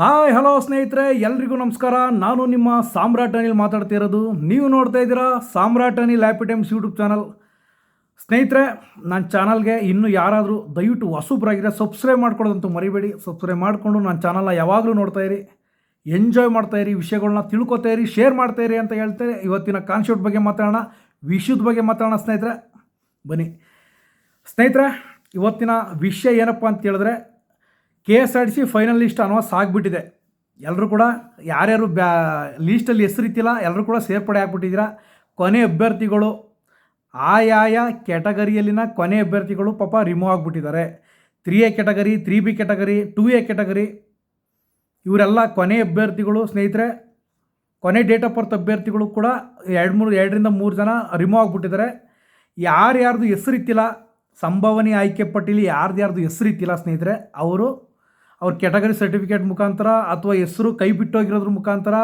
Hi, hello ಸ್ನೇಹಿತರೆ, ಎಲ್ರಿಗೂ ನಮಸ್ಕಾರ. ನಾನು ನಿಮ್ಮ ಸಾಮ್ರಾಟ್ ಅನಿಲ್ ಮಾತಾಡ್ತಿರೋದು ನೀವು ನೋಡ್ತಾ ಇದ್ದೀರಾ Samrat Anil happy times YouTube channel. ಸ್ನೇಹಿತರೆ, ನನ್ನ ಚಾನಲ್ಗೆ ಇನ್ನೂ ಯಾರಾದರೂ ದಯವಿಟ್ಟು ಹೊಸಬ್ರಾಗಿದ್ರೆ ಸಬ್ಸ್ಕ್ರೈಬ್ ಮಾಡ್ಕೊಳ್ಳೋದಂತೂ ಮರಿಬೇಡಿ. ಸಬ್ಸ್ಕ್ರೈಬ್ ಮಾಡಿಕೊಂಡು ನನ್ನ ಚಾನಲ್ನ ಯಾವಾಗಲೂ ನೋಡ್ತಾ ಇರಿ. ಎಂಜಾಯ್ ಮಾಡ್ತಾ ಇರಿ ವಿಷಯಗಳನ್ನ ತಿಳ್ಕೊತಾ ಇರಿ ಶೇರ್ ಮಾಡ್ತಾ ಇರಿ ಅಂತ ಹೇಳ್ತಾರೆ ಇವತ್ತಿನ ಕಾನ್ಸೆಪ್ಟ್ ಬಗ್ಗೆ ಮಾತಾಡೋಣ, ವಿಷಯದ ಬಗ್ಗೆ ಮಾತಾಡೋಣ ಸ್ನೇಹಿತರೆ. ಬನ್ನಿ. ಸ್ನೇಹಿತರೆ, ಇವತ್ತಿನ ವಿಷಯ ಏನಪ್ಪ ಅಂತ ಹೇಳಿದ್ರೆ K S R T C final list announce ಆಗಿಬಿಟ್ಟಿದೆ ಎಲ್ಲರೂ ಕೂಡ ಯಾರ್ಯಾರು ಬ್ಯಾ ಲೀಸ್ಟಲ್ಲಿ ಹೆಸರಿತ್ತಿಲ್ಲ ಎಲ್ಲರೂ ಕೂಡ ಸೇರ್ಪಡೆ ಆಗಿಬಿಟ್ಟಿದ್ದೀರಾ? ಕೊನೆ ಅಭ್ಯರ್ಥಿಗಳು, ಆಯಾಯ ಕ್ಯಾಟಗರಿಯಲ್ಲಿನ ಕೊನೆ ಅಭ್ಯರ್ಥಿಗಳು ಪಾಪ remove ಆಗಿಬಿಟ್ಟಿದ್ದಾರೆ. Three A category three B category two A category ಇವರೆಲ್ಲ ಕೊನೆ ಅಭ್ಯರ್ಥಿಗಳು ಸ್ನೇಹಿತರೆ, ಕೊನೆ ಡೇಟ್ ಆಫ್ ಬರ್ತ್ ಅಭ್ಯರ್ಥಿಗಳು ಕೂಡ ಎರಡು ಮೂರು, ಎರಡರಿಂದ ಮೂರು ಜನ ರಿಮೂವ್ ಆಗಿಬಿಟ್ಟಿದ್ದಾರೆ. ಯಾರ್ಯಾರ್ದು ಹೆಸರಿತ್ತಿಲ್ಲ ಸಂಭವನೀಯ ಆಯ್ಕೆ ಪಟ್ಟಿಲಿ ಯಾರ್ದು ಯಾರ್ದು ಹೆಸರಿತ್ತಿಲ್ಲ ಸ್ನೇಹಿತರೆ, ಅವರು ಅವ್ರ ಕ್ಯಾಟಗರಿ ಸರ್ಟಿಫಿಕೇಟ್ ಮುಖಾಂತರ ಅಥವಾ ಹೆಸರು ಕೈ ಬಿಟ್ಟೋಗಿರೋದ್ರ ಮುಖಾಂತರ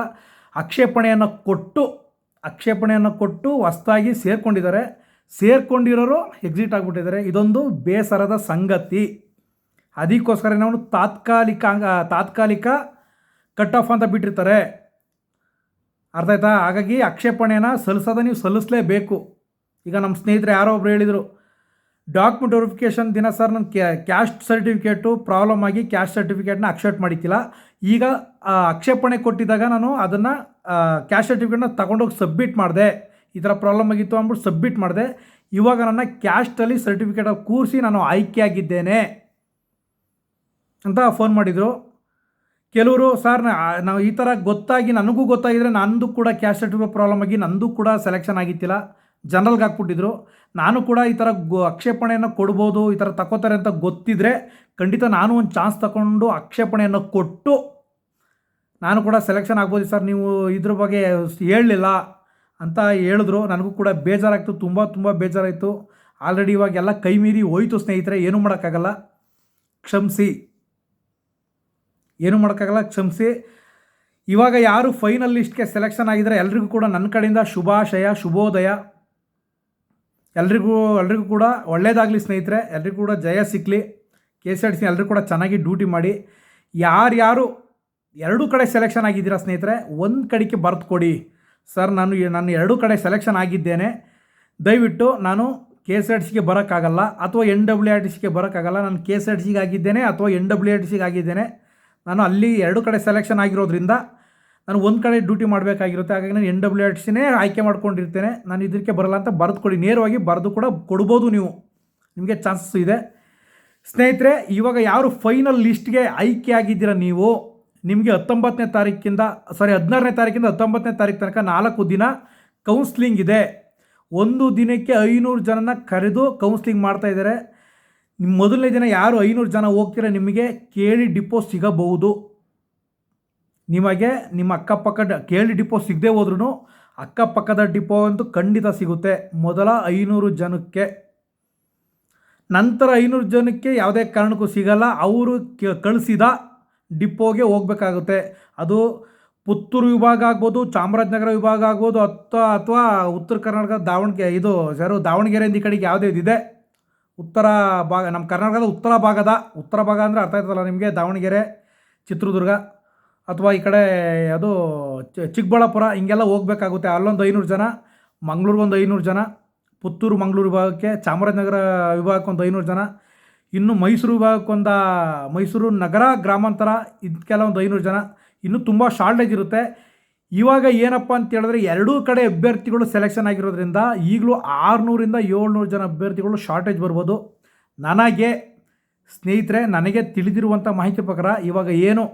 ಆಕ್ಷೇಪಣೆಯನ್ನು ಕೊಟ್ಟು ಆಕ್ಷೇಪಣೆಯನ್ನು ಕೊಟ್ಟು ಹೊಸ್ತಾಗಿ ಸೇರ್ಕೊಂಡಿದ್ದಾರೆ. ಸೇರ್ಕೊಂಡಿರೋರು ಎಕ್ಸಿಟ್ ಆಗಿಬಿಟ್ಟಿದ್ದಾರೆ. ಇದೊಂದು ಬೇಸರದ ಸಂಗತಿ. ಅದಕ್ಕೋಸ್ಕರ ನಾವು ತಾತ್ಕಾಲಿಕ ತಾತ್ಕಾಲಿಕ ಕಟ್ ಆಫ್ ಅಂತ ಬಿಟ್ಟಿರ್ತಾರೆ. ಅರ್ಥ ಆಯ್ತಾ? ಹಾಗಾಗಿ ಆಕ್ಷೇಪಣೆನ ಸಲ್ಲಿಸೋದ ನೀವು ಸಲ್ಲಿಸಲೇಬೇಕು. ಈಗ ನಮ್ಮ ಸ್ನೇಹಿತರು ಯಾರೋ ಒಬ್ರು ಹೇಳಿದರು ಡಾಕ್ಯುಮೆಂಟ್ ವೆರಿಫಿಕೇಶನ್ ದಿನ ಸರ್ ನನ್ನ ಕ್ಯಾಸ್ಟ್ ಸರ್ಟಿಫಿಕೇಟು ಪ್ರಾಬ್ಲಮ್ ಆಗಿ ಕ್ಯಾಸ್ಟ್ ಸರ್ಟಿಫಿಕೇಟ್ನ ಅಕ್ಸೆಪ್ಟ್ ಮಾಡಿಕ್ಕಿಲ್ಲ ಈಗ ಆಕ್ಷೇಪಣೆ ಕೊಟ್ಟಿದ್ದಾಗ ನಾನು ಅದನ್ನು ಕ್ಯಾಸ್ಟ್ ಸರ್ಟಿಫಿಕೇಟ್ನ ತಗೊಂಡೋಗಿ ಸಬ್ಮಿಟ್ ಮಾಡಿದೆ. ಈ ಥರ ಪ್ರಾಬ್ಲಮ್ ಆಗಿತ್ತು ಅಂದ್ಬಿಟ್ಟು ಸಬ್ಮಿಟ್ ಮಾಡಿದೆ. ಇವಾಗ ನನ್ನ ಕ್ಯಾಶ್ಟಲ್ಲಿ ಸರ್ಟಿಫಿಕೇಟ್ ಕೂರಿಸಿ ನಾನು ಆಯ್ಕೆಯಾಗಿದ್ದೇನೆ ಅಂತ ಫೋನ್ ಮಾಡಿದರು. ಕೆಲವರು, ಸರ್ ನಾವು ಈ ಥರ ಗೊತ್ತಾಗಿ ನನಗೂ ಗೊತ್ತಾಗಿದ್ರೆ ನಂದು ಕೂಡ ಕ್ಯಾಸ್ಟ್ ಸರ್ಟಿಫಿಕೇಟ್ ಪ್ರಾಬ್ಲಮ್ ಆಗಿ ನಂದು ಕೂಡ ಸೆಲೆಕ್ಷನ್ ಆಗಿತ್ತಿಲ್ಲ. ಜನರಲ್ಗೆ ಹಾಕ್ಬಿಟ್ಟಿದ್ರು. ನಾನು ಕೂಡ ಈ ಥರ ಗೊ ಆಕ್ಷೇಪಣೆಯನ್ನು ಕೊಡ್ಬೋದು, ಈ ಥರ ತಗೋತಾರೆ ಅಂತ ಗೊತ್ತಿದ್ರೆ ಖಂಡಿತ ನಾನು ಒಂದು ಚಾನ್ಸ್ ತಗೊಂಡು ಆಕ್ಷೇಪಣೆಯನ್ನು ಕೊಟ್ಟು ನಾನು ಕೂಡ ಸೆಲೆಕ್ಷನ್ ಆಗ್ಬೋದು ಸರ್. ನೀವು ಇದ್ರ ಬಗ್ಗೆ ಹೇಳಲಿಲ್ಲ ಅಂತ ಹೇಳಿದ್ರು. ನನಗೂ ಕೂಡ ಬೇಜಾರಾಯಿತು ತುಂಬ ತುಂಬ ಬೇಜಾರಾಯಿತು. ಆಲ್ರೆಡಿ ಇವಾಗೆಲ್ಲ ಕೈ ಮೀರಿ ಹೋಯಿತು ಸ್ನೇಹಿತರೆ, ಏನೂ ಮಾಡೋಕ್ಕಾಗಲ್ಲ. ಕ್ಷಮಿಸಿ. ಏನೂ ಮಾಡೋಕ್ಕಾಗಲ್ಲ, ಕ್ಷಮಿಸಿ. ಇವಾಗ ಯಾರು ಫೈನಲ್ ಲಿಸ್ಟ್ಗೆ ಸೆಲೆಕ್ಷನ್ ಆಗಿದ್ದಾರೆ ಎಲ್ರಿಗೂ ಕೂಡ ನನ್ನ ಕಡೆಯಿಂದ ಶುಭಾಶಯ, ಶುಭೋದಯ. ಎಲ್ರಿಗೂ ಎಲ್ರಿಗೂ ಕೂಡ ಒಳ್ಳೇದಾಗಲಿ ಸ್ನೇಹಿತರೆ, ಎಲ್ರಿಗೂ ಕೂಡ ಜಯ ಸಿಕ್ಕಲಿ K C R T C ಎಲ್ರಿಗೂ ಕೂಡ ಚೆನ್ನಾಗಿ ಡ್ಯೂಟಿ ಮಾಡಿ. ಯಾರ್ಯಾರು ಎರಡೂ ಕಡೆ ಸೆಲೆಕ್ಷನ್ ಆಗಿದ್ದೀರಾ ಸ್ನೇಹಿತರೆ, ಒಂದು ಕಡೆಗೆ ಬರೆದು ಕೊಡಿ. ಸರ್, ನಾನು ನಾನು ಎರಡೂ ಕಡೆ ಸೆಲೆಕ್ಷನ್ ಆಗಿದ್ದೇನೆ. ದಯವಿಟ್ಟು ನಾನು ಕೆ ಎಸ್ ಆರ್ ಟಿ ಸಿಗೆ ಬರೋಕ್ಕಾಗಲ್ಲ, ಅಥವಾ ಎನ್ ಡಬ್ಲ್ಯೂ ಆರ್ ಟಿ ಸಿಗೆ ಬರೋಕ್ಕಾಗಲ್ಲ, ನಾನು ಕೆ ಎಸ್ ಆರ್ ಟಿ ಸಿಗೆ ಆಗಿದ್ದೇನೆ ಅಥವಾ ಎನ್ ಡಬ್ಲ್ಯೂ ಆರ್ ಟಿ ಸಿಗೆ ಆಗಿದ್ದೇನೆ. ನಾನು ಅಲ್ಲಿ ಎರಡು ಕಡೆ ಸೆಲೆಕ್ಷನ್ ಆಗಿರೋದ್ರಿಂದ ನಾನು ಒಂದು ಕಡೆ ಡ್ಯೂಟಿ ಮಾಡಬೇಕಾಗಿರುತ್ತೆ, ಹಾಗಾಗಿ ನಾನು ಎನ್ ಡಬ್ಲ್ಯೂ ಸಿನೇ ಆಯ್ಕೆ ಮಾಡ್ಕೊಂಡಿರ್ತೇನೆ. ನಾನು ಇದಕ್ಕೆ ಬರಲ್ಲ ಅಂತ ಬರೆದು ನೇರವಾಗಿ ಬರೆದು ಕೂಡ ಕೊಡ್ಬೋದು ನೀವು. ನಿಮಗೆ ಚಾನ್ಸಸ್ ಇದೆ. ಸ್ನೇಹಿತರೆ, ಇವಾಗ ಯಾರು ಫೈನಲ್ ಲಿಸ್ಟ್ಗೆ ಆಯ್ಕೆ ಆಗಿದ್ದೀರ ನೀವು? ನಿಮಗೆ ಹತ್ತೊಂಬತ್ತನೇ ತಾರೀಕಿಂದ ಸಾರಿ ಹದಿನಾರನೇ ತಾರೀಕಿಂದ ಹತ್ತೊಂಬತ್ತನೇ ತಾರೀಕು ತನಕ ನಾಲ್ಕು ದಿನ ಕೌನ್ಸ್ಲಿಂಗ್ ಇದೆ. ಒಂದು ದಿನಕ್ಕೆ ಐನೂರು ಜನನ ಕರೆದು ಕೌನ್ಸ್ಲಿಂಗ್ ಮಾಡ್ತಾ ಇದ್ದಾರೆ. ನಿಮ್ಮ ಮೊದಲನೇ ದಿನ ಯಾರು ಐನೂರು ಜನ ಹೋಗ್ತೀರ ನಿಮಗೆ ಕೇಳಿ ಡಿಪೋ ಸಿಗಬಹುದು. ನಿಮಗೆ ನಿಮ್ಮ ಅಕ್ಕಪಕ್ಕದ ಕೇಳಿ ಡಿಪೋ ಸಿಗದೆ ಹೋದ್ರೂ ಅಕ್ಕಪಕ್ಕದ ಡಿಪೋ ಅಂತೂ ಖಂಡಿತ ಸಿಗುತ್ತೆ. ಮೊದಲ ಐನೂರು ಜನಕ್ಕೆ. ನಂತರ ಐನೂರು ಜನಕ್ಕೆ ಯಾವುದೇ ಕಾರಣಕ್ಕೂ ಸಿಗಲ್ಲ. ಅವರು ಕಳಿಸಿದ ಡಿಪೋಗೆ ಹೋಗಬೇಕಾಗುತ್ತೆ. ಅದು ಪುತ್ತೂರು ವಿಭಾಗ ಆಗ್ಬೋದು, ಚಾಮರಾಜನಗರ ವಿಭಾಗ ಆಗ್ಬೋದು ಅಥವಾ ಅಥವಾ ಉತ್ತರ ಕರ್ನಾಟಕ ದಾವಣಗೆರೆ ಇದು ಸರ್ ದಾವಣಗೆರೆಯಿಂದ ಈ ಕಡೆಗೆ ಯಾವುದೇ ಇದಿದೆ. ಉತ್ತರ ಭಾಗ, ನಮ್ಮ ಕರ್ನಾಟಕದ ಉತ್ತರ ಭಾಗದ, ಉತ್ತರ ಭಾಗ ಅಂದರೆ ಅರ್ಥ ಆಯ್ತಲ್ಲ ನಿಮಗೆ? ದಾವಣಗೆರೆ, ಚಿತ್ರದುರ್ಗ. ಅಥವಾ ಈ ಕಡೆ ಅದು ಚಿಕ್ಕಬಳ್ಳಾಪುರ, ಹಿಂಗೆಲ್ಲ ಹೋಗ್ಬೇಕಾಗುತ್ತೆ. ಅಲ್ಲೊಂದು ಐನೂರು ಜನ ಮಂಗ್ಳೂರಿಗೊಂದು ಐನೂರು ಜನ, ಪುತ್ತೂರು, ಮಂಗಳೂರು ವಿಭಾಗಕ್ಕೆ, ಚಾಮರಾಜನಗರ ವಿಭಾಗಕ್ಕೊಂದು ಐನೂರು ಜನ, ಇನ್ನು ಮೈಸೂರು ವಿಭಾಗಕ್ಕೊಂದು ಮೈಸೂರು ನಗರ ಗ್ರಾಮಾಂತರ ಇದಕ್ಕೆಲ್ಲ ಒಂದು ಐನೂರು ಜನ. ಇನ್ನೂ ತುಂಬ ಶಾರ್ಟೇಜ್ ಇರುತ್ತೆ. ಇವಾಗ ಏನಪ್ಪ ಅಂತ ಹೇಳಿದ್ರೆ ಎರಡೂ ಕಡೆ ಅಭ್ಯರ್ಥಿಗಳು ಸೆಲೆಕ್ಷನ್ ಆಗಿರೋದ್ರಿಂದ ಈಗಲೂ ಆರುನೂರಿಂದ ಏಳ್ನೂರು ಜನ ಅಭ್ಯರ್ಥಿಗಳು ಶಾರ್ಟೇಜ್ ಬರ್ಬೋದು. ನನಗೆ ಸ್ನೇಹಿತರೆ, ನನಗೆ ತಿಳಿದಿರುವಂಥ ಮಾಹಿತಿ ಪ್ರಕಾರ ಇವಾಗ ಏನು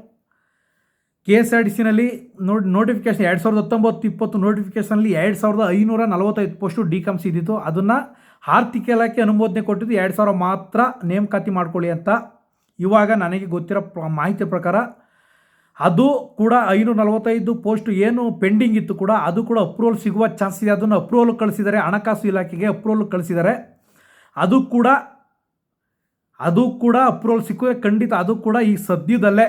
ಕೆ ಎಸ್ ಆರ್ ಟಿ ಸಿನಲ್ಲಿ ನೋಡಿ ನೋಟಿಫಿಕೇಶನ್ ಎರಡು ಸಾವಿರದ ಹತ್ತೊಂಬತ್ತು ಇಪ್ಪತ್ತು ನೋಟಿಫಿಕೇಷನಲ್ಲಿ ಎರಡು ಸಾವಿರದ ಐನೂರ ನಲವತ್ತೈದು ಪೋಸ್ಟು ಡಿ ಕಮ್ಸ್ ಇದ್ದಿತ್ತು. ಅದನ್ನು ಆರ್ಥಿಕ ಇಲಾಖೆ ಅನುಮೋದನೆ ಕೊಟ್ಟಿದ್ದು ಎರಡು ಸಾವಿರ ಮಾತ್ರ ನೇಮಕಾತಿ ಮಾಡ್ಕೊಳ್ಳಿ ಅಂತ ಇವಾಗ ನನಗೆ ಗೊತ್ತಿರೋ ಮಾಹಿತಿ ಪ್ರಕಾರ ಅದು ಕೂಡ ಐನೂರ ನಲವತ್ತೈದು ಪೋಸ್ಟ್ ಏನು ಪೆಂಡಿಂಗ್ ಇತ್ತು ಕೂಡ ಅದು ಕೂಡ ಅಪ್ರೂವಲ್ ಸಿಗುವ ಚಾನ್ಸ್ ಇದೆ. ಅದನ್ನು ಅಪ್ರೂವಲ್ ಕಳಿಸಿದ್ದಾರೆ ಹಣಕಾಸು ಇಲಾಖೆಗೆ ಅಪ್ರೂವಲ್ ಕಳಿಸಿದ್ದಾರೆ ಅದು ಕೂಡ ಅದು ಕೂಡ ಅಪ್ರೂವಲ್ ಸಿಗುವೇ ಖಂಡಿತ. ಅದು ಕೂಡ ಈ ಸದ್ಯದಲ್ಲೇ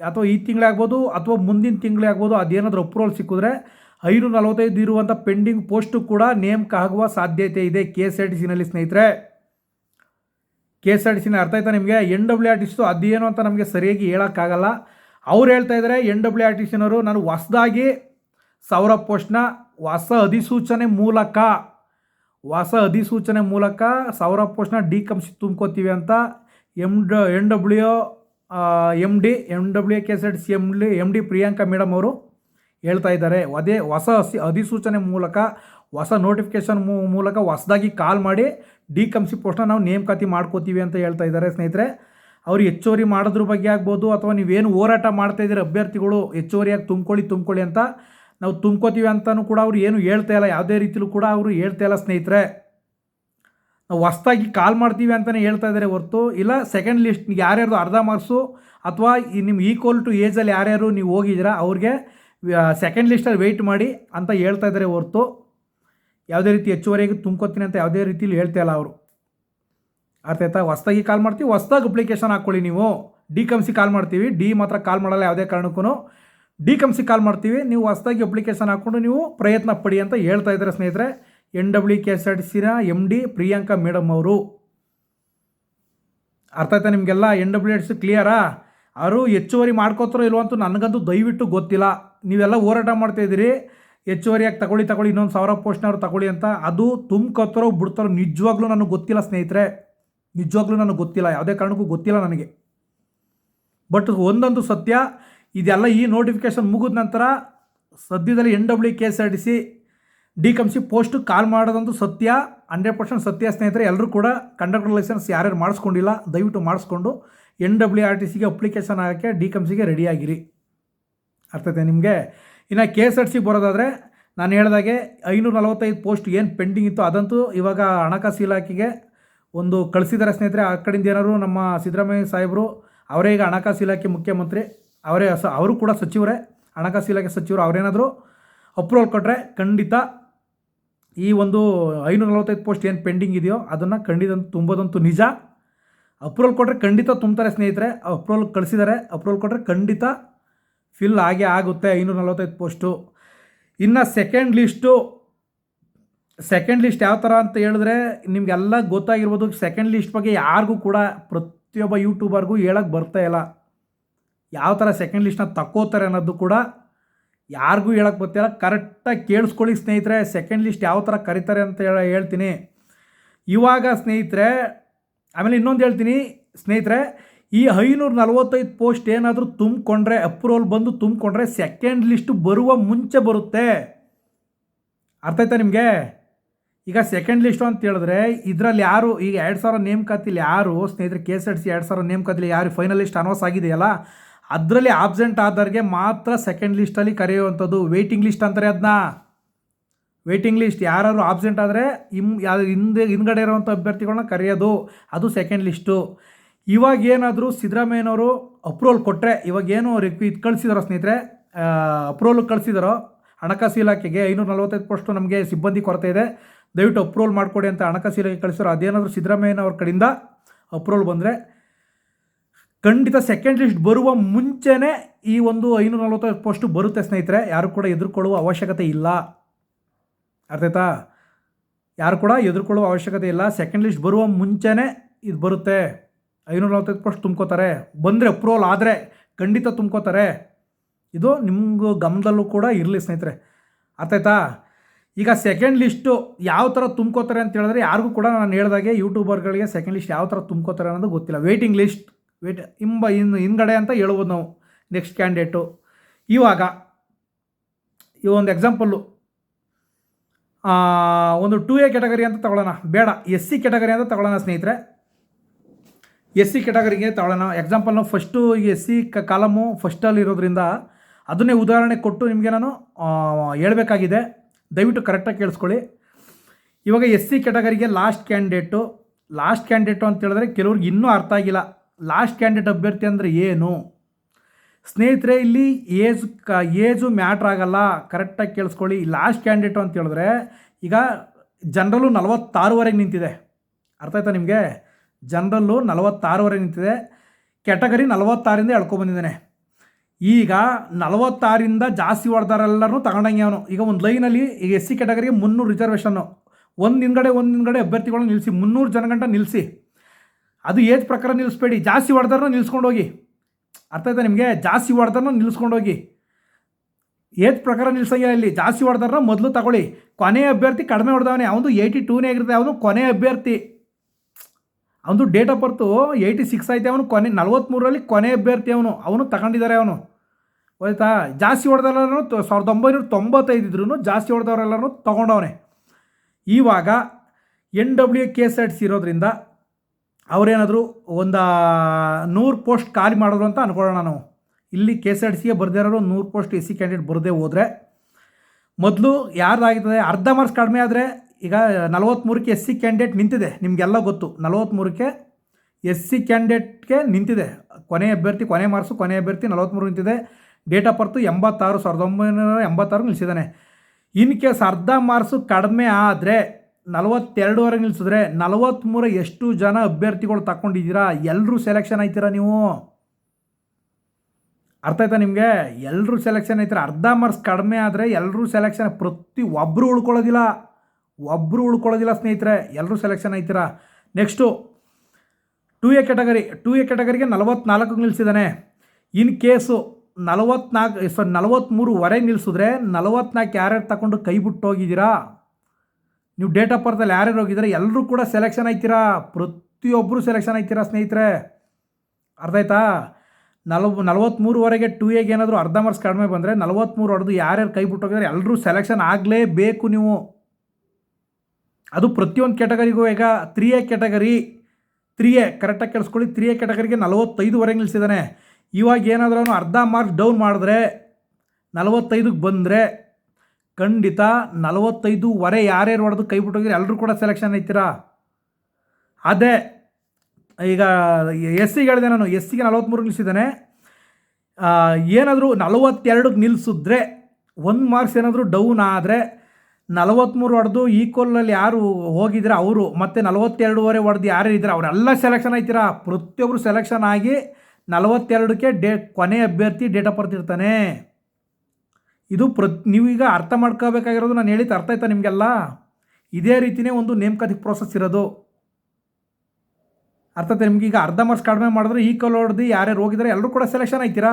ಅಥವಾ ಈ ತಿಂಗಳೇ ಆಗ್ಬೋದು ಅಥವಾ ಮುಂದಿನ ತಿಂಗಳೇ ಆಗ್ಬೋದು ಅದೇನಾದರೂ ಅಪ್ರೂವಲ್ ಸಿಕ್ಕಿದ್ರೆ ಐನೂರ ನಲವತ್ತೈದು ಇರುವಂಥ ಪೆಂಡಿಂಗ್ ಪೋಸ್ಟು ಕೂಡ ನೇಮಕ ಆಗುವ ಸಾಧ್ಯತೆ ಇದೆ ಕೆ ಎಸ್ ಆರ್ ಟಿ ಸಿನಲ್ಲಿ ಸ್ನೇಹಿತರೆ. ಕೆ ಎಸ್ ಆರ್ ಟಿ ಸಿನ ಅರ್ಥ ಆಯ್ತಾ ನಿಮಗೆ? N W R T C ಅದೇನು ಅಂತ ನಮಗೆ ಸರಿಯಾಗಿ ಹೇಳೋಕ್ಕಾಗಲ್ಲ. ಅವ್ರು ಹೇಳ್ತಾ ಇದ್ದಾರೆ ಎನ್ ಡಬ್ಲ್ಯೂ ಆರ್ ಟಿ ಸಿನವರು ನಾನು ಹೊಸದಾಗಿ ಸಾವಿರ ಪೋಸ್ಟ್ನ ಹೊಸ ಅಧಿಸೂಚನೆ ಮೂಲಕ, ಹೊಸ ಅಧಿಸೂಚನೆ ಮೂಲಕ ಸಾವಿರ ಪೋಸ್ಟ್ನ ಡಿ ಕಮ್ಸಿ ತುಂಬ್ಕೋತೀವಿ ಅಂತ ಎಂ ಡ N W M D M W K S Ed C M M D Priyanka madam ಅವರು ಹೇಳ್ತಾ ಇದ್ದಾರೆ. ಅದೇ ಹೊಸ ಹಸಿ ಅಧಿಸೂಚನೆ ಮೂಲಕ, ಹೊಸ ನೋಟಿಫಿಕೇಶನ್ ಮೂಲಕ ಹೊಸದಾಗಿ ಕಾಲ್ ಮಾಡಿ ಡಿ ಕಂಸಿ ಪೋಸ್ಟ್ನ ನಾವು ನೇಮಕಾತಿ ಮಾಡ್ಕೋತೀವಿ ಅಂತ ಹೇಳ್ತಾ ಇದ್ದಾರೆ ಸ್ನೇಹಿತರೆ. ಅವ್ರು ಹೆಚ್ಚುವರಿ ಮಾಡೋದ್ರ ಬಗ್ಗೆ ಆಗ್ಬೋದು, ಅಥವಾ ನೀವೇನು ಹೋರಾಟ ಮಾಡ್ತಾ ಇದ್ದೀರಿ ಅಭ್ಯರ್ಥಿಗಳು, ಹೆಚ್ಚುವರಿಯಾಗಿ ತುಂಬ್ಕೊಳ್ಳಿ ತುಂಬ್ಕೊಳ್ಳಿ ಅಂತ ನಾವು ತುಂಬ್ಕೋತೀವಿ ಅಂತಲೂ ಕೂಡ ಅವ್ರು ಏನು ಹೇಳ್ತಾ ಇಲ್ಲ. ಯಾವುದೇ ರೀತಿಲೂ ಕೂಡ ಅವರು ಹೇಳ್ತಾ ಇಲ್ಲ ಸ್ನೇಹಿತರೆ. ನಾವು ಹೊಸ್ದಾಗಿ ಕಾಲ್ ಮಾಡ್ತೀವಿ ಅಂತಲೇ ಹೇಳ್ತಾ ಇದ್ದಾರೆ ಹೊರತು. ಇಲ್ಲ ಸೆಕೆಂಡ್ ಲಿಸ್ಟ್ ಯಾರ್ಯಾರು ಅರ್ಧ ಮಾರ್ಕ್ಸು ಅಥವಾ ಈ ನಿಮ್ಮ ಈಕ್ವಲ್ ಟು ಏಜಲ್ಲಿ ಯಾರ್ಯಾರು ನೀವು ಹೋಗಿದ್ದೀರಾ, ಅವ್ರಿಗೆ ಸೆಕೆಂಡ್ ಲಿಸ್ಟಲ್ಲಿ ವೆಯ್ಟ್ ಮಾಡಿ ಅಂತ ಹೇಳ್ತಾ ಇದ್ದಾರೆ ಹೊರತು. ಯಾವುದೇ ರೀತಿ ಹೆಚ್ಚುವರೆಗೆ ತುಂಬ್ಕೊತೀನಿ ಅಂತ ಯಾವುದೇ ರೀತಿಯಲ್ಲಿ ಹೇಳ್ತಾ ಇಲ್ಲ ಅವರು. ಅರ್ಥ ಆಯ್ತಾ? ಹೊಸ್ದಾಗಿ ಕಾಲ್ ಮಾಡ್ತೀವಿ, ಹೊಸ್ದಾಗಿ ಅಪ್ಲಿಕೇಶನ್ ಹಾಕ್ಕೊಳ್ಳಿ ನೀವು. ಡಿ ಕಮ್ಸಿ ಕಾಲ್ ಮಾಡ್ತೀವಿ. ಡಿ ಮಾತ್ರ ಕಾಲ್ ಮಾಡಲ್ಲ ಯಾವುದೇ ಕಾರಣಕ್ಕೂ ಡಿ ಕಮ್ಸಿ ಕಾಲ್ ಮಾಡ್ತೀವಿ, ನೀವು ಹೊಸ್ದಾಗಿ ಅಪ್ಲಿಕೇಶನ್ ಹಾಕ್ಕೊಂಡು ನೀವು ಪ್ರಯತ್ನ ಪಡಿ ಅಂತ ಹೇಳ್ತಾ ಇದ್ದಾರೆ ಸ್ನೇಹಿತರೆ. N W K S R T ಸಿನ ಎಂ ಡಿ ಪ್ರಿಯಾಂಕಾ ಮೇಡಮ್ ಅವರು. ಅರ್ಥ ಆಯ್ತಾ ನಿಮಗೆಲ್ಲ? ಎನ್ ಡಬ್ಲ್ಯೂ ಎಸ್ ಕ್ಲಿಯರಾ ಅವರು ಹೆಚ್ಚುವರಿ ಮಾಡ್ಕೋತಾರೋ ಇಲ್ವೋ ಅಂತೂ ನನಗಂತೂ ದಯವಿಟ್ಟು ಗೊತ್ತಿಲ್ಲ. ನೀವೆಲ್ಲ ಹೋರಾಟ ಮಾಡ್ತಾ ಇದ್ದೀರಿ. ಹೆಚ್ಚುವರಿಯಾಗಿ ತಗೊಳ್ಳಿ ತಗೊಳ್ಳಿ, ಇನ್ನೊಂದು ಸಾವಿರ ಪೋಸ್ಟ್ನವ್ರು ತಗೊಳ್ಳಿ ಅಂತ. ಅದು ತುಂಬ್ಕೋತಾರೋ ಬಿಡ್ತಾರೋ ನಿಜವಾಗ್ಲೂ ನನಗೆ ಗೊತ್ತಿಲ್ಲ ಸ್ನೇಹಿತರೆ. ನಿಜವಾಗ್ಲೂ ನನಗೆ ಗೊತ್ತಿಲ್ಲ. ಯಾವುದೇ ಕಾರಣಕ್ಕೂ ಗೊತ್ತಿಲ್ಲ ನನಗೆ. ಬಟ್ ಒಂದೊಂದು ಸತ್ಯ, ಇದೆಲ್ಲ ಈ ನೋಟಿಫಿಕೇಶನ್ ಮುಗಿದ ನಂತರ ಸದ್ಯದಲ್ಲಿ N W K S R T C D ಕಮ್ಸಿ post call ಮಾಡೋದಂತೂ ಸತ್ಯ, ಹಂಡ್ರೆಡ್ ಪರ್ಸೆಂಟ್ ಸತ್ಯ ಸ್ನೇಹಿತರೆ, ಎಲ್ಲರೂ ಕೂಡ ಕಂಡಕ್ಟರ್ ಲೈಸೆನ್ಸ್ ಯಾರ್ಯಾರು ಮಾಡಿಸ್ಕೊಂಡಿಲ್ಲ, ದಯವಿಟ್ಟು ಮಾಡಿಸ್ಕೊಂಡು ಎನ್ ಡಬ್ಲ್ಯೂ ಆರ್ ಟಿ ಸಿಗೆ ಅಪ್ಲಿಕೇಶನ್ ಹಾಕಿ ಡಿ ಕಮ್ಸಿಗೆ ರೆಡಿಯಾಗಿರಿ ಅರ್ಥತೆ ನಿಮಗೆ? ಇನ್ನು ಕೆ ಎಸ್ ಆರ್ ಸಿ ಬರೋದಾದರೆ, ನಾನು ಹೇಳಿದಾಗೆ ಐನೂರ ನಲವತ್ತೈದು ಪೋಸ್ಟ್ ಏನು ಪೆಂಡಿಂಗ್ ಇತ್ತು ಅದಂತೂ ಇವಾಗ ಹಣಕಾಸು ಇಲಾಖೆಗೆ ಒಂದು ಕಳಿಸಿದ್ದಾರೆ ಸ್ನೇಹಿತರೆ. ಆ ಕಡೆಯಿಂದ ಏನಾದ್ರು ನಮ್ಮ ಸಿದ್ದರಾಮಯ್ಯ ಸಾಹೇಬರು, ಅವರೇ ಈಗ ಹಣಕಾಸು ಇಲಾಖೆ ಮುಖ್ಯಮಂತ್ರಿ, ಅವರೇ ಸ, ಅವರು ಕೂಡ ಸಚಿವರೇ, ಹಣಕಾಸು ಇಲಾಖೆ ಸಚಿವರು ಅವರೇನಾದರೂ ಅಪ್ರೂವಲ್ ಕೊಟ್ಟರೆ ಖಂಡಿತ ಈ ಒಂದು ಐನೂರ ನಲವತ್ತೈದು ಪೋಸ್ಟ್ ಏನು ಪೆಂಡಿಂಗ್ ಇದೆಯೋ ಅದನ್ನು ಖಂಡಿತ ತುಂಬೋದಂತೂ ನಿಜ. ಅಪ್ರೂವಲ್ ಕೊಟ್ಟರೆ ಖಂಡಿತ ತುಂಬ್ತಾರೆ ಸ್ನೇಹಿತರೆ. ಅಪ್ರೂವಲ್ ಕಳಿಸಿದ್ದಾರೆ ಅಪ್ರೂವಲ್ ಕೊಟ್ಟರೆ ಖಂಡಿತ ಫಿಲ್ ಆಗೇ ಆಗುತ್ತೆ ಐನೂರ ನಲವತ್ತೈದು ಪೋಸ್ಟು ಇನ್ನು ಸೆಕೆಂಡ್ ಲಿಸ್ಟು ಸೆಕೆಂಡ್ ಲಿಸ್ಟ್ ಯಾವ ಥರ ಅಂತ ಹೇಳಿದ್ರೆ ನಿಮಗೆಲ್ಲ ಗೊತ್ತಾಗಿರ್ಬೋದು ಸೆಕೆಂಡ್ ಲಿಸ್ಟ್ ಬಗ್ಗೆ ಯಾರಿಗೂ ಕೂಡ ಪ್ರತಿಯೊಬ್ಬ ಯೂಟ್ಯೂಬರ್ಗೂ ಹೇಳಕ್ಕೆ ಬರ್ತಾ ಇಲ್ಲ. ಯಾವ ಥರ ಸೆಕೆಂಡ್ ಲಿಸ್ಟ್ನ ತಕ್ಕೋತಾರೆ ಅನ್ನೋದು ಕೂಡ ಯಾರಿಗೂ ಹೇಳಕ್ಕೆ ಬರ್ತಿಲ್ಲ. ಕರೆಕ್ಟಾಗಿ ಕೇಳಿಸ್ಕೊಳ್ಳಿ ಸ್ನೇಹಿತರೆ. ಸೆಕೆಂಡ್ ಲಿಸ್ಟ್ ಯಾವ ಥರ ಕರೀತಾರೆ ಅಂತ ಹೇಳ ಹೇಳ್ತೀನಿ. ಇವಾಗ ಸ್ನೇಹಿತರೆ, ಆಮೇಲೆ ಇನ್ನೊಂದು ಹೇಳ್ತೀನಿ. ಸ್ನೇಹಿತರೆ, ಈ ಐನೂರ ನಲ್ವತ್ತೈದು ಪೋಸ್ಟ್ ಏನಾದರೂ ತುಂಬಿಕೊಂಡ್ರೆ ಅಪ್ರೂವಲ್ ಬಂದು ತುಂಬಿಕೊಂಡ್ರೆ ಸೆಕೆಂಡ್ ಲಿಸ್ಟು ಬರುವ ಮುಂಚೆ ಬರುತ್ತೆ. ಅರ್ಥ ಆಯ್ತಾ ನಿಮಗೆ? ಈಗ ಸೆಕೆಂಡ್ ಲಿಸ್ಟು ಅಂತ ಹೇಳಿದ್ರೆ, ಇದರಲ್ಲಿ ಯಾರು ಈಗ ಎರಡು ಸಾವಿರ ನೇಮಕಾತಿಲಿ ಯಾರು ಸ್ನೇಹಿತರೆ ಕೆ ಎಸ್ ಆರ್ ಸಿ ಎರಡು ಸಾವಿರ ನೇಮಕಾತಿಲಿ ಯಾರು ಫೈನಲಿಸ್ಟ್ ಅನೌನ್ಸ್ ಆಗಿದೆಯಲ್ಲ ಅದರಲ್ಲಿ ಆಬ್ಸೆಂಟ್ ಆದವ್ರಿಗೆ ಮಾತ್ರ ಸೆಕೆಂಡ್ ಲಿಸ್ಟಲ್ಲಿ ಕರೆಯುವಂಥದ್ದು ವೇಟಿಂಗ್ ಲಿಸ್ಟ್ ಅಂತಾರೆ ಅದನ್ನ ವೇಟಿಂಗ್ ಲಿಸ್ಟ್ ಯಾರು ಆಬ್ಸೆಂಟ್ ಆದರೆ ಇಮ್ ಯಾವ ಹಿಂದೆ, ಹಿಂದ್ಗಡೆ ಇರುವಂಥ ಅಭ್ಯರ್ಥಿಗಳನ್ನ ಕರೆಯೋದು, ಅದು ಸೆಕೆಂಡ್ ಲಿಸ್ಟು ಇವಾಗ ಏನಾದರೂ ಸಿದ್ದರಾಮಯ್ಯನವರು ಅಪ್ರೂವಲ್ ಕೊಟ್ಟರೆ ಇವಾಗೇನು ರಿಕ್ವಿ ಇದು ಕಳಿಸಿದಾರೋ ಸ್ನೇಹಿತರೆ ಅಪ್ರೂವಲ್ ಕಳಿಸಿದಾರೋ, ಹಣಕಾಸು ಇಲಾಖೆಗೆ ಐನೂರ ನಲವತ್ತೈದು ಪೋಸ್ಟು ನಮಗೆ ಸಿಬ್ಬಂದಿ ಕೊರತೆ ಇದೆ. ದಯವಿಟ್ಟು ಅಪ್ರೂವಲ್ ಮಾಡಿಕೊಡಿ ಅಂತ ಹಣಕಾಸು ಇಲಾಖೆ ಕಳಿಸಿರೋ ಅದೇನಾದರೂ ಸಿದ್ದರಾಮಯ್ಯನವ್ರ ಕಡೆಯಿಂದ ಅಪ್ರೂವಲ್ ಬಂದರೆ ಖಂಡಿತ ಸೆಕೆಂಡ್ ಲಿಸ್ಟ್ ಬರುವ ಮುಂಚೆನೇ ಈ ಒಂದು ಐನೂರ ನಲ್ವತ್ತೈದು ಪೋಸ್ಟು ಬರುತ್ತೆ ಸ್ನೇಹಿತರೆ. ಯಾರು ಕೂಡ ಎದುರುಕೊಳ್ಳುವ ಅವಶ್ಯಕತೆ ಇಲ್ಲ. ಅರ್ಥ ಆಯ್ತಾ? ಯಾರು ಕೂಡ ಎದುರುಕೊಳ್ಳುವ ಅವಶ್ಯಕತೆ ಇಲ್ಲ. ಸೆಕೆಂಡ್ ಲಿಸ್ಟ್ ಬರುವ ಮುಂಚೆನೇ ಇದು ಬರುತ್ತೆ. ಐನೂರ ನಲ್ವತ್ತೈದು ಪೋಸ್ಟ್ ತುಂಬ್ಕೋತಾರೆ. ಬಂದರೆ ಅಪ್ರೂವಲ್ ಆದರೆ ಖಂಡಿತ ತುಂಬ್ಕೋತಾರೆ. ಇದು ನಿಮಗೂ ಗಮನದಲ್ಲೂ ಕೂಡ ಇರಲಿ ಸ್ನೇಹಿತರೆ. ಅರ್ಥಾಯ್ತಾ ಈಗ ಸೆಕೆಂಡ್ ಲಿಸ್ಟು ಯಾವ ಥರ ತುಂಬ್ಕೋತಾರೆ ಅಂತ ಹೇಳಿದ್ರೆ ಯಾರಿಗೂ ಕೂಡ ನಾನು ಹೇಳಿದಾಗೆ ಯೂಟ್ಯೂಬರ್ಗಳಿಗೆ ಸೆಕೆಂಡ್ ಲಿಸ್ಟ್ ಯಾವ ಥರ ತುಂಬ್ಕೋತಾರೆ ಅನ್ನೋದು ಗೊತ್ತಿಲ್ಲ. ವೇಟಿಂಗ್ ಲಿಸ್ಟ್ ವೇಟ್ ಹಿಂಬ ಇನ್ ಹಿಂದ್ಗಡೆ ಅಂತ ಹೇಳ್ಬೋದು ನಾವು ನೆಕ್ಸ್ಟ್ ಕ್ಯಾಂಡಿಡೇಟು ಇವಾಗ, ಈ ಒಂದು ಎಕ್ಸಾಂಪಲ್ಲು ಒಂದು ಟೂ ಎ ಕ್ಯಾಟಗರಿ ಅಂತ ತಗೊಳ್ಳೋಣ. ಬೇಡ ಎಸ್ ಸಿ ಕ್ಯಾಟಗರಿ ಅಂತ ತಗೊಳ್ಳೋಣ ಸ್ನೇಹಿತರೆ. ಎಸ್ ಸಿ ಕ್ಯಾಟಗರಿಗೆ ತಗೊಳ್ಳೋಣ. ಎಕ್ಸಾಂಪಲ್ ನಾವು ಫಸ್ಟು ಎಸ್ ಸಿ ಕಾಲಮು ಫಸ್ಟಲ್ಲಿ ಇರೋದ್ರಿಂದ ಅದನ್ನೇ ಉದಾಹರಣೆ ಕೊಟ್ಟು ನಿಮಗೆ ನಾನು ಹೇಳಬೇಕಾಗಿದೆ. ದಯವಿಟ್ಟು ಕರೆಕ್ಟಾಗಿ ಕೇಳಿಸ್ಕೊಳ್ಳಿ. ಇವಾಗ ಎಸ್ ಸಿ ಕ್ಯಾಟಗರಿಗೆ ಲಾಸ್ಟ್ ಕ್ಯಾಂಡಿಡೇಟು ಲಾಸ್ಟ್ ಕ್ಯಾಂಡಿಡೇಟು ಅಂತ ಹೇಳಿದ್ರೆ ಕೆಲವ್ರಿಗೆ ಇನ್ನೂ ಅರ್ಥ ಆಗಿಲ್ಲ. ಲಾಸ್ಟ್ ಕ್ಯಾಂಡಿಡೇಟ್ ಅಭ್ಯರ್ಥಿ ಅಂದರೆ ಏನು? ಸ್ನೇಹಿತರೆ, ಇಲ್ಲಿ ಏಜ್ ಕ ಏಜು ಮ್ಯಾಟ್ರ್ ಆಗಲ್ಲ. ಕರೆಕ್ಟಾಗಿ ಕೇಳಿಸ್ಕೊಳ್ಳಿ. ಲಾಸ್ಟ್ ಕ್ಯಾಂಡಿಡೇಟು ಅಂತ ಹೇಳಿದ್ರೆ, ಈಗ ಜನರಲ್ಲು ನಲವತ್ತಾರುವರೆಗೆ ನಿಂತಿದೆ. ಅರ್ಥ ಆಯ್ತಾ ನಿಮಗೆ? ಜನರಲ್ಲು ನಲವತ್ತಾರುವರೆಗೆ ನಿಂತಿದೆ. ಕ್ಯಾಟಗರಿ ನಲವತ್ತಾರಿಂದ ಎಳ್ಕೊಬಂದಿದ್ದಾನೆ ಈಗ ನಲವತ್ತಾರಿಂದ ಜಾಸ್ತಿ ಹೊಡೆದಾರೆಲ್ಲರೂ ತಗೊಂಡಂಗೆ ಅವನು. ಈಗ ಒಂದು ಲೈನಲ್ಲಿ ಈಗ ಎಸ್ ಸಿ ಕ್ಯಾಟಗರಿಗೆ ಮುನ್ನೂರು ರಿಸರ್ವೇಷನ್ನು ಒಂದು ಹಿಂದ್ಗಡೆ ಒಂದು ಹಿಂದ್ಗಡೆ ಅಭ್ಯರ್ಥಿಗಳನ್ನ ನಿಲ್ಲಿಸಿ ಮುನ್ನೂರು ಜನಗಂಟ ನಿಲ್ಲಿಸಿ ಅದು ಏಜ್ ಪ್ರಕಾರ ನಿಲ್ಲಿಸ್ಬೇಡಿ. ಜಾಸ್ತಿ ಹೊಡೆದಾರನ್ನ ನಿಲ್ಸ್ಕೊಂಡು ಹೋಗಿ ಅರ್ಥ ಆಯ್ತಾ ನಿಮಗೆ? ಜಾಸ್ತಿ ಹೊಡೆದ್ರೂ ನಿಲ್ಲಿಸ್ಕೊಂಡು ಹೋಗಿ ಏಜ್ ಪ್ರಕಾರ ನಿಲ್ಸಂಗಿಲ್ಲ ಇಲ್ಲಿ. ಜಾಸ್ತಿ ಹೊಡೆದಾರ ಮೊದಲು ತಗೊಳ್ಳಿ. ಕೊನೆಯ ಅಭ್ಯರ್ಥಿ ಕಡಿಮೆ ಹೊಡೆದವನೇ. ಅವನು ಏಯ್ಟಿ ಟೂನೇ ಆಗಿರುತ್ತೆ ಅವನು ಕೊನೆಯ ಅಭ್ಯರ್ಥಿ. ಅವನು date of birth eighty six ಐತೆ ಅವನು. ಕೊನೆ ನಲ್ವತ್ತ್ಮೂರರಲ್ಲಿ ಕೊನೆ ಅಭ್ಯರ್ಥಿ ಅವನು. ಅವನು ತಗೊಂಡಿದ್ದಾರೆ ಅವನು. ಓಯ್ತಾ ಜಾಸ್ತಿ ಹೊಡೆದವರೆಲ್ಲರೂ ಸಾವಿರದ ಒಂಬೈನೂರ ತೊಂಬತ್ತೈದಿದ್ರು ಜಾಸ್ತಿ ಹೊಡೆದವರೆಲ್ಲರೂ ತೊಗೊಂಡವನೆ. ಇವಾಗ ಎನ್ ಡಬ್ಲ್ಯೂ ಕೆ ಸೆಟ್ಸ್ ಇರೋದ್ರಿಂದ ಅವರೇನಾದರೂ ಒಂದು ನೂರು ಪೋಸ್ಟ್ ಖಾಲಿ ಮಾಡಿದ್ರು ಅಂತ ಅನ್ಕೊಳ್ಳೋಣ ನಾವು. ಇಲ್ಲಿ ಕೆ ಎಸ್ ಆರ್ ಟಿ ಸಿಗೆ ಇರೋರು ನೂರು ಪೋಸ್ಟ್ ಎಸ್ ಸಿ ಕ್ಯಾಂಡಿಡೇಟ್ ಬರದೇ ಹೋದರೆ ಮೊದಲು ಯಾರ್ದಾಗ್ತದೆ ಅರ್ಧ ಮಾರ್ಕ್ಸ್ ಕಡಿಮೆ ಆದರೆ ಈಗ ನಲವತ್ತ್ಮೂರಕ್ಕೆ ಎಸ್ ಸಿ ಕ್ಯಾಂಡಿಡೇಟ್ ನಿಂತಿದೆ. ನಿಮಗೆಲ್ಲ ಗೊತ್ತು. ನಲವತ್ತ್ಮೂರಕ್ಕೆ ಎಸ್ ಸಿ ಕ್ಯಾಂಡಿಡೇಟ್ಗೆ ನಿಂತಿದೆ. ಕೊನೆ ಅಭ್ಯರ್ಥಿ, ಕೊನೆ ಮಾರ್ಕ್ಸು, ಕೊನೆ ಅಭ್ಯರ್ಥಿ ನಲವತ್ತ್ಮೂರು ನಿಂತಿದೆ. ಡೇಟ್ ಆಫ್ ಬರ್ತು ಎಂಬತ್ತಾರು, ಸಾವಿರದ ಒಂಬೈನೂರ ಎಂಬತ್ತಾರು ನಿಲ್ಲಿಸಿದ್ದಾನೆ ಇನ್ ಕೇಸ್ ಅರ್ಧ ಮಾರ್ಕ್ಸು ಕಡಿಮೆ ಆದರೆ ನಲವತ್ತೆರಡುವರೆಗೆ ನಿಲ್ಲಿಸಿದ್ರೆ ನಲವತ್ತ್ಮೂರ ಎಷ್ಟು ಜನ ಅಭ್ಯರ್ಥಿಗಳು ತಗೊಂಡಿದ್ದೀರಾ ಎಲ್ಲರೂ ಸೆಲೆಕ್ಷನ್ ಆಯ್ತೀರಾ ನೀವು? ಅರ್ಥ ಆಯ್ತಾ ನಿಮಗೆ? ಎಲ್ಲರೂ ಸೆಲೆಕ್ಷನ್ ಆಯ್ತಾರೆ? ಅರ್ಧ ಮಾರ್ಕ್ಸ್ ಕಡಿಮೆ ಆದರೆ ಎಲ್ಲರೂ ಸೆಲೆಕ್ಷನ್ ಪ್ರತಿ ಒಬ್ಬರು ಉಳ್ಕೊಳ್ಳೋದಿಲ್ಲ. ಒಬ್ಬರು ಉಳ್ಕೊಳ್ಳೋದಿಲ್ಲ ಸ್ನೇಹಿತರೆ ಎಲ್ಲರೂ selection ಆಯ್ತೀರಾ? Next two A category two A ಕ್ಯಾಟಗರಿಗೆ ನಲವತ್ನಾಲ್ಕು ನಿಲ್ಲಿಸಿದ್ದಾನೆ ಇನ್ ಕೇಸು ನಲವತ್ನಾಲ್ಕು ಸಾರಿ ನಲವತ್ತ್ಮೂರುವರೆಗೆ ನಿಲ್ಲಿಸಿದ್ರೆ ನಲವತ್ನಾಲ್ಕು ಯಾರ್ಯಾರು ತಗೊಂಡು ಕೈ ಬಿಟ್ಟು ಹೋಗಿದ್ದೀರಾ? ನೀವು ಡೇಟ್ ಆಫ್ ಬರ್ತಲ್ಲಿ ಯಾರ್ಯಾರು ಹೋಗಿದ್ರೆ ಎಲ್ಲರೂ ಕೂಡ ಸೆಲೆಕ್ಷನ್ ಆಯ್ತೀರಾ? ಪ್ರತಿಯೊಬ್ಬರು ಸೆಲೆಕ್ಷನ್ ಆಯ್ತೀರಾ ಸ್ನೇಹಿತರೆ? ಅರ್ಧ ಆಯ್ತಾ? ನಲ್ವ ನಲವತ್ತ್ಮೂರುವರೆಗೆ ಟು ಎಗೆ ಏನಾದರೂ ಅರ್ಧ ಮಾರ್ಕ್ಸ್ ಕಡಿಮೆ ಬಂದರೆ ನಲ್ವತ್ತ್ಮೂರು ಹೊಡೆದು ಯಾರ್ಯಾರು ಕೈ ಬಿಟ್ಟು ಹೋಗಿದ್ರೆ ಎಲ್ಲರೂ ಸೆಲೆಕ್ಷನ್ ಆಗಲೇಬೇಕು ನೀವು. ಅದು ಪ್ರತಿಯೊಂದು ಕ್ಯಾಟಗರಿಗೂ ಈಗ three A category three A ಕರೆಕ್ಟಾಗಿ ಕೇಳಿಸ್ಕೊಳ್ಳಿ ತ್ರೀ ಎ ಕ್ಯಾಟಗರಿಗೆ ನಲವತ್ತೈದುವರೆಗೆ ನಿಲ್ಲಿಸಿದ್ದಾನೆ ಇವಾಗ ಏನಾದರೂ ಅರ್ಧ ಮಾರ್ಕ್ಸ್ ಡೌನ್ ಮಾಡಿದ್ರೆ ನಲವತ್ತೈದಕ್ಕೆ ಬಂದರೆ ಖಂಡಿತ ನಲವತ್ತೈದು ವರೆ ಯಾರ್ಯಾರು ಹೊಡೆದು ಕೈ ಬಿಟ್ಟೋಗಿರಿ ಎಲ್ಲರೂ ಕೂಡ ಸೆಲೆಕ್ಷನ್ ಐತೀರಾ? ಅದೇ, ಈಗ ಎಸ್ ಸಿಗೆ ಹೇಳಿದೆ ನಾನು ಎಸ್ ಸಿಗೆ ನಲವತ್ತ್ಮೂರು ನಿಲ್ಲಿಸಿದ್ದಾನೆ ಏನಾದರೂ ನಲವತ್ತೆರಡಕ್ಕೆ ನಿಲ್ಲಿಸಿದ್ರೆ ಒಂದು ಮಾರ್ಕ್ಸ್ ಏನಾದರೂ ಡೌನ್ ಆದರೆ ನಲವತ್ತ್ಮೂರು ಹೊಡೆದು ಈಕ್ವಲಲ್ಲಿ ಯಾರು ಹೋಗಿದ್ರೆ ಅವರು, ಮತ್ತು ನಲವತ್ತೆರಡುವರೆ ಹೊಡೆದು ಯಾರು ಇದ್ದಾರೆ ಅವರೆಲ್ಲ ಸೆಲೆಕ್ಷನ್ ಆಯ್ತೀರಾ ಪ್ರತಿಯೊಬ್ಬರು ಸೆಲೆಕ್ಷನ್ ಆಗಿ ನಲವತ್ತೆರಡಕ್ಕೆ ಡೇ ಕೊನೆ ಅಭ್ಯರ್ಥಿ ಡೇಟ್ ಆಫ್ ಬರ್ತ್ ಇರ್ತಾನೆ. ಇದು ಪ್ರ, ನೀವೀಗ ಅರ್ಥ ಮಾಡ್ಕೋಬೇಕಾಗಿರೋದು ನಾನು ಹೇಳಿದ್ದು ಅರ್ಥ ಆಯ್ತಾ ನಿಮಗೆಲ್ಲ? ಇದೇ ರೀತಿಯೇ ಒಂದು ನೇಮಕಾತಿ ಪ್ರೋಸೆಸ್ ಇರೋದು. ಅರ್ಥ ಆಯ್ತಾ ಈಗ ಅರ್ಧ ಮಾರ್ಕ್ಸ್ ಕಡಿಮೆ ಮಾಡಿದ್ರೆ ಈ ಕಲ್ ಹೊಡೆದು ಯಾರ್ಯಾರು ಹೋಗಿದ್ದಾರೆ ಎಲ್ಲರೂ ಕೂಡ ಸೆಲೆಕ್ಷನ್ ಆಯ್ತೀರಾ?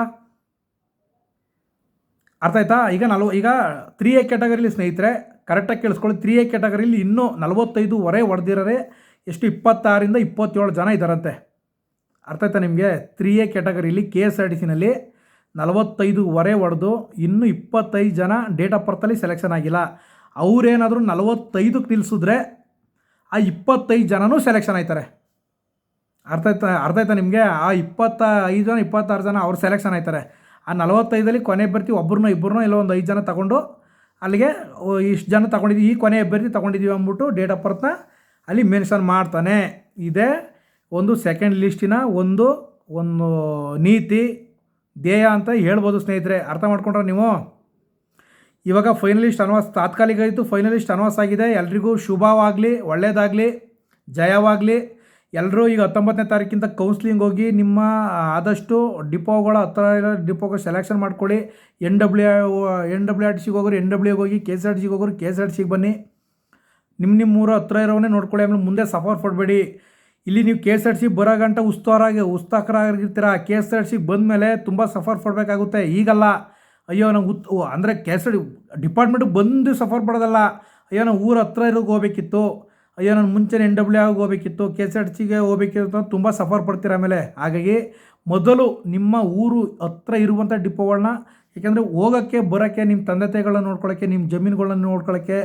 ಅರ್ಥ ಆಯ್ತಾ? ಈಗ ನಲ್ವ, ಈಗ ತ್ರೀ ಎ ಕ್ಯಾಟಗರಿಲಿ ಸ್ನೇಹಿತರೆ ಕರೆಕ್ಟಾಗಿ ಕೇಳಿಸ್ಕೊಳ್ಳಿ. ತ್ರೀ ಎ ಕ್ಯಾಟಗರಿಲಿ ಇನ್ನೂ ನಲವತ್ತೈದುವರೆ ಹೊಡೆದಿರೋರೆ ಎಷ್ಟು ಇಪ್ಪತ್ತಾರಿಂದ ಇಪ್ಪತ್ತೇಳು ಜನ ಇದ್ದಾರಂತೆ. ಅರ್ಥ ಆಯ್ತಾ ನಿಮಗೆ? ತ್ರೀ ಎ ಕ್ಯಾಟಗರಿಲಿ ಕೆ ಎಸ್ ಆರ್ ಟಿ ಸಿನಲ್ಲಿ ನಲವತ್ತೈದುವರೆ ಹೊಡೆದು ಇನ್ನೂ ಇಪ್ಪತ್ತೈದು ಜನ ಡೇಟ್ ಆಫ್ ಬರ್ತಲ್ಲಿ ಸೆಲೆಕ್ಷನ್ ಆಗಿಲ್ಲ. ಅವರೇನಾದರೂ ನಲವತ್ತೈದಕ್ಕೆ ನಿಲ್ಲಿಸಿದ್ರೆ ಆ ಇಪ್ಪತ್ತೈದು ಜನನೂ ಸೆಲೆಕ್ಷನ್ ಆಯ್ತಾರೆ. ಅರ್ಥ ಆಯ್ತಾ? ಅರ್ಥ ಆಯ್ತಾ ನಿಮಗೆ? ಆ ಇಪ್ಪತ್ತ ಐದು ಜನ, ಇಪ್ಪತ್ತಾರು ಜನ ಅವ್ರು ಸೆಲೆಕ್ಷನ್ ಆಯ್ತಾರೆ. ಆ ನಲವತ್ತೈದಲ್ಲಿ ಕೊನೆ ಅಭ್ಯರ್ಥಿ ಒಬ್ಬರನ್ನೋ ಇಬ್ಬರನ್ನೋ ಇಲ್ಲ ಒಂದು ಐದು ಜನ ತಗೊಂಡು ಅಲ್ಲಿಗೆ ಇಷ್ಟು ಜನ ತಗೊಂಡಿದ್ದೀವಿ ಈ ಕೊನೆ ಅಭ್ಯರ್ಥಿ ತೊಗೊಂಡಿದ್ದೀವಿ ಅಂದ್ಬಿಟ್ಟು ಡೇಟ್ ಆಫ್ ಬರ್ತ್ನ ಅಲ್ಲಿ ಮೆನ್ಷನ್ ಮಾಡ್ತಾನೆ. ಇದೇ ಒಂದು ಸೆಕೆಂಡ್ ಲಿಸ್ಟಿನ ಒಂದು ಒಂದು ನೀತಿ ಧ್ಯೇಯ ಅಂತ ಹೇಳ್ಬೋದು ಸ್ನೇಹಿತರೆ. ಅರ್ಥ ಮಾಡ್ಕೊಂಡ್ರೆ ನೀವು? ಇವಾಗ ಫೈನಲಿಸ್ಟ್ ಅನ್ವಾಸ್ ತಾತ್ಕಾಲಿಕ ಇತ್ತು ಫೈನಲಿಸ್ಟ್ ಅನ್ವಾಸ್ ಆಗಿದೆ. ಎಲ್ರಿಗೂ ಶುಭವಾಗಲಿ ಒಳ್ಳೆಯದಾಗಲಿ ಜಯವಾಗಲಿ. ಎಲ್ಲರೂ ಈಗ ಹತ್ತೊಂಬತ್ತನೇ ತಾರೀಕಿಂದ ಕೌನ್ಸಿಲಿಂಗ್ ಹೋಗಿ ನಿಮ್ಮ ಆದಷ್ಟು ಡಿಪೋಗಳ ಹತ್ತಿರ ಇರೋ ಡಿಪೋಗಳು ಸೆಲೆಕ್ಷನ್ ಮಾಡ್ಕೊಳ್ಳಿ. N W N W R ಸಿಗೆ ಹೋಗೋರು. ಎನ್ ಡಬ್ಲ್ಯೂ ಹೋಗಿ ಕೆ ಎಸ್ ಆರ್ ಸಿಗೆ ಹೋಗೋರು. ಕೆ ಎಸ್ ಆರ್ ಟಿ ಸಿಗೆ ಬನ್ನಿ. ನಿಮ್ಮ ನಿಮ್ಮ ಊರು ಹತ್ರ ಇರೋವನ್ನೇ ನೋಡ್ಕೊಳ್ಳಿ. ಆಮೇಲೆ ಮುಂದೆ ಸಫರ್ ಪಡಬೇಡಿ ಇಲ್ಲಿ ನೀವು ಕೆ ಎಸ್ ಆರ್ ಸಿ ಬರೋ ಗಂಟ ಉಸ್ತುವಾರಾಗಿ ಉಸ್ತಾಕರಾಗಿರ್ತೀರ ಕೆ ಎಸ್ ಆರ್ ಸಿ ಬಂದಮೇಲೆ ತುಂಬ ಸಫರ್ ಪಡಬೇಕಾಗುತ್ತೆ. ಈಗಲ್ಲ, ಅಯ್ಯೋ ನಾವು ಉತ್ ಅಂದರೆ ಕೆ ಎಸ್ ಆರ್ ಡಿಪಾರ್ಟ್ಮೆಂಟಿಗೆ ಬಂದು ಸಫರ್ ಪಡೋದಲ್ಲ. ಅಯ್ಯೋ ನಾವು ಊರ ಹತ್ರ ಇರೋಕ್ಕೆ ಹೋಗ್ಬೇಕಿತ್ತು. ಅಯ್ಯೋ ನಾನು ಮುಂಚೆ ಎನ್ ಡಬ್ಲ್ಯೂ ಆಗಿ ಹೋಗ್ಬೇಕಿತ್ತು. ಕೆ ಎಸ್ ಆರ್ ಸಿಗೆ ಹೋಗ್ಬೇಕಿತ್ತು ತುಂಬ ಸಫರ್ ಪಡ್ತೀರ ಆಮೇಲೆ? ಹಾಗಾಗಿ ಮೊದಲು ನಿಮ್ಮ ಊರು ಹತ್ರ ಇರುವಂಥ ಡಿಪೋಗಳನ್ನ ಯಾಕೆಂದರೆ ಹೋಗೋಕ್ಕೆ, ಬರೋಕ್ಕೆ ನಿಮ್ಮ ತಂದೆ ತಾಯಿಗಳನ್ನ ನೋಡ್ಕೊಳ್ಳೋಕ್ಕೆ ನಿಮ್ಮ ಜಮೀನುಗಳನ್ನ ನೋಡ್ಕೊಳ್ಳೋಕ್ಕೆ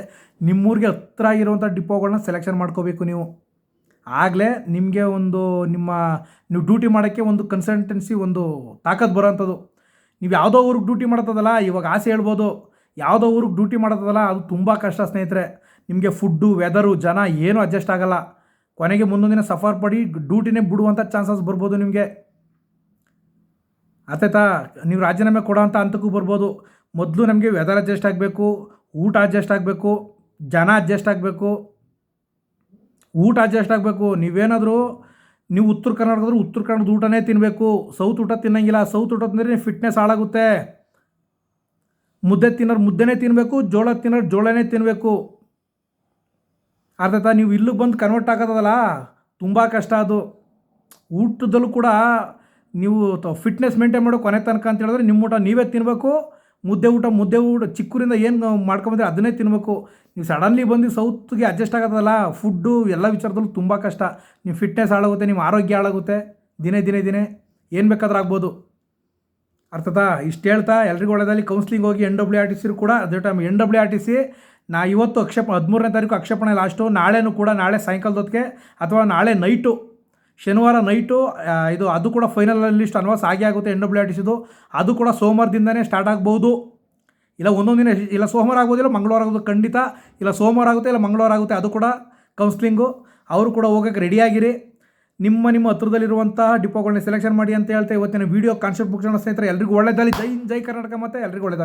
ನಿಮ್ಮೂರಿಗೆ ಹತ್ರ ಇರುವಂಥ ಡಿಪೋಗಳನ್ನ ಸೆಲೆಕ್ಷನ್ ಮಾಡ್ಕೋಬೇಕು ನೀವು. ಆಗಲೇ ನಿಮಗೆ ಒಂದು ನಿಮ್ಮ, ನೀವು ಡ್ಯೂಟಿ ಮಾಡೋಕ್ಕೆ ಒಂದು ಕನ್ಸಲ್ಟೆನ್ಸಿ ಒಂದು ತಾಕತ್ತು ಬರೋಂಥದ್ದು. ನೀವು ಯಾವುದೋ ಊರಿಗೆ ಡ್ಯೂಟಿ ಮಾಡ್ತದಲ್ಲ, ಇವಾಗ ಆಸೆ ಹೇಳ್ಬೋದು. ಯಾವುದೋ ಊರಿಗೆ ಡ್ಯೂಟಿ ಮಾಡ್ತದಲ್ಲ, ಅದು ತುಂಬ ಕಷ್ಟ ಸ್ನೇಹಿತರೆ. ನಿಮಗೆ ಫುಡ್ಡು ವೆದರು ಜನ ಏನೂ ಅಡ್ಜಸ್ಟ್ ಆಗಲ್ಲ. ಕೊನೆಗೆ ಮುಂದೊಂದು ದಿನ ಸಫರ್ ಪಡಿ, ಡ್ಯೂಟಿನೇ ಬಿಡುವಂಥ ಚಾನ್ಸಸ್ ಬರ್ಬೋದು ನಿಮಗೆ. ಆತೈತಾ, ನೀವು ರಾಜೀನಾಮೆ ಕೊಡೋ ಅಂಥ ಹಂತಕ್ಕೂ ಬರ್ಬೋದು. ಮೊದಲು ನಮಗೆ ವೆದರ್ ಅಡ್ಜಸ್ಟ್ ಆಗಬೇಕು, ಊಟ ಅಡ್ಜಸ್ಟ್ ಆಗಬೇಕು, ಜನ ಅಡ್ಜಸ್ಟ್ ಆಗಬೇಕು. ಊಟ ಅಡ್ಜಸ್ಟ್ ಆಗಬೇಕು. ನೀವೇನಾದರೂ, ನೀವು ಉತ್ತರ ಕರ್ನಾಟಕದ್ರು ಉತ್ತರ ಕನ್ನಡದ ಊಟನೇ ತಿನ್ನಬೇಕು ಸೌತ್ ಊಟ ತಿನ್ನಂಗಿಲ್ಲ. ಸೌತ್ ಊಟ ತಿಂದರೆ ಫಿಟ್ನೆಸ್ ಹಾಳಾಗುತ್ತೆ. ಮುದ್ದೆ ತಿನ್ನೋರು ಮುದ್ದೆನೇ ತಿನ್ನಬೇಕು ಜೋಳ ತಿನ್ನೋರು ಜೋಳನೇ ತಿನ್ನಬೇಕು ಅರ್ಥ ನೀವು ಇಲ್ಲಿಗೆ ಬಂದು ಕನ್ವರ್ಟ್ ಆಗೋದಲ್ಲ ತುಂಬ ಕಷ್ಟ ಅದು. ಊಟದಲ್ಲೂ ಕೂಡ ನೀವು ಫಿಟ್ನೆಸ್ ಮೇಂಟೈನ್ ಮಾಡೋ ಕೊನೆ ತನಕ ಅಂತ ಹೇಳಿದ್ರೆ ನಿಮ್ಮ ಊಟ ನೀವೇ ತಿನ್ನಬೇಕು ಮುದ್ದೆ ಊಟ ಮುದ್ದೆ ಊಟ, ಚಿಕ್ಕೂರಿಂದ ಏನು ಮಾಡ್ಕೊಂಬಂದ್ರೆ ಅದನ್ನೇ ತಿನ್ನಬೇಕು ನೀವು ಸಡನ್ಲಿ ಬಂದು ಸೌತ್ಗೆ ಅಡ್ಜಸ್ಟ್ ಆಗೋದಲ್ಲ ಫುಡ್ಡು ಎಲ್ಲ ವಿಚಾರದಲ್ಲೂ ತುಂಬ ಕಷ್ಟ. ನಿಮ್ಮ ಫಿಟ್ನೆಸ್ ಹಾಳಾಗುತ್ತೆ, ನಿಮ್ಮ ಆರೋಗ್ಯ ಹಾಳಾಗುತ್ತೆ, ದಿನೇ ದಿನೇ ದಿನೇ. ಏನು ಬೇಕಾದ್ರೂ ಆಗ್ಬೋದು. ಅರ್ಥತಾ? ಇಷ್ಟು ಹೇಳ್ತಾ, ಎಲ್ರಿಗೂ ಒಳ್ಳೆದಲ್ಲಿ ಕೌನ್ಸ್ಲಿಂಗ್ ಹೋಗಿ N W R T C ಕೂಡ, ಅದೇ time N W R T C ನಾ ಇವತ್ತು ಅಕ್ಷೇಪ, ಹದಿಮೂರನೇ ತಾರೀಕು ಅಕ್ಷೇಪಣೆ ಲಾಸ್ಟು ನಾಳೆನೂ ಕೂಡ, ನಾಳೆ ಸಾಯಂಕಾಲದೊತ್ತಿಗೆ, ಅಥವಾ ನಾಳೆ ನೈಟು ಶನಿವಾರ ನೈಟು ಇದು ಅದು ಕೂಡ ಫೈನಲ್ ಲಿಸ್ಟ್ ಅನ್ವಾಸ್ ಆಗಿ ಆಗುತ್ತೆ ಎನ್ ಡಬ್ಲ್ಯೂ ಆರ್ ಟಿ ಸಿದು ಅದು ಕೂಡ ಸೋಮವಾರದಿಂದನೇ ಸ್ಟಾರ್ಟ್ ಆಗ್ಬೋದು ಇಲ್ಲ ಒಂದೊಂದು ದಿನ ಇಲ್ಲ ಸೋಮವಾರ ಆಗೋದಿಲ್ಲ ಮಂಗಳವಾರ ಆಗೋದು ಖಂಡಿತ. ಇಲ್ಲ ಸೋಮವಾರ ಆಗುತ್ತೆ, ಇಲ್ಲ ಮಂಗಳವಾರ ಆಗುತ್ತೆ, ಅದು ಕೂಡ ಕೌನ್ಸ್ಲಿಂಗು ಅವರು ಕೂಡ ಹೋಗೋಕ್ಕೆ ರೆಡಿಯಾಗಿರಿ ನಿಮ್ಮ ನಿಮ್ಮ ಹತ್ರದಲ್ಲಿರುವಂತಹ ಡಿಪೋಗಳನ್ನ ಸೆಲೆಕ್ಷನ್ ಮಾಡಿ ಅಂತ ಹೇಳ್ತಾ ಇವತ್ತಿನ ವೀಡಿಯೋ ಕಾನ್ಸೆಪ್ಟ್ ಬುಕ್ ಸ್ನೇಹಿತರೆ ಎಲ್ಲರಿಗೂ ಒಳ್ಳೆಯದಾಗಲಿ ಜೈ ಜೈ ಕರ್ನಾಟಕ ಮತ್ತು ಎಲ್ಲರಿಗೂ ಒಳ್ಳೆಯದಾಗಲಿ